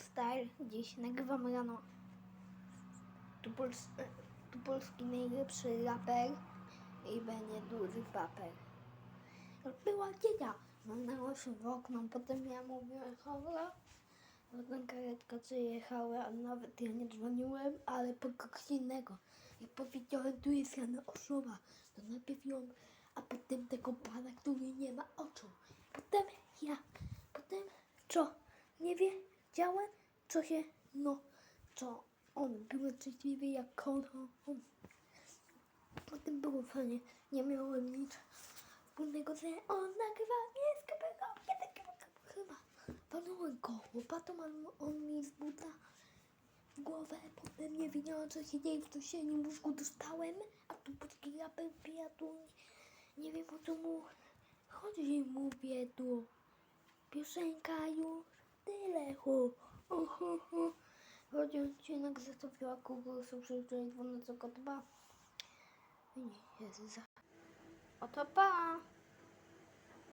Style. Dziś nagrywam rano. Tu, pols tu polski najlepszy raper i będzie duży paper. Była dziecia, walnęła się w okno, potem ja mówiłem halo. Potem karetka przyjechała, a nawet ja nie dzwoniłem, ale po kogoś innego. I powiedziałem, tu jest Jana osoba. To najpierw ją, a potem tego pana, który nie ma oczu. Potem ja, potem co? Nie wiedziałem, co się, no, co on był szczęśliwy jak on. on. Potem było fajnie, nie miałem nic wspólnego, że on nagrywa mnie z kamerą, nie takiego chyba. Walnąłem go łopatą, ale on mi z buta w głowę, potem nie wiedziałem co się dzieje, w dosieniu mózgu dostałem, a tu polski raper pija tu, nie wiem o co mu chodzi, mówię tu. Piosenka już tyle, hu, hu, hu, hu. Chodzi odcinek zatopiła kogoś, przeczytać 12 dwa. Nie, jest za. Oto pa!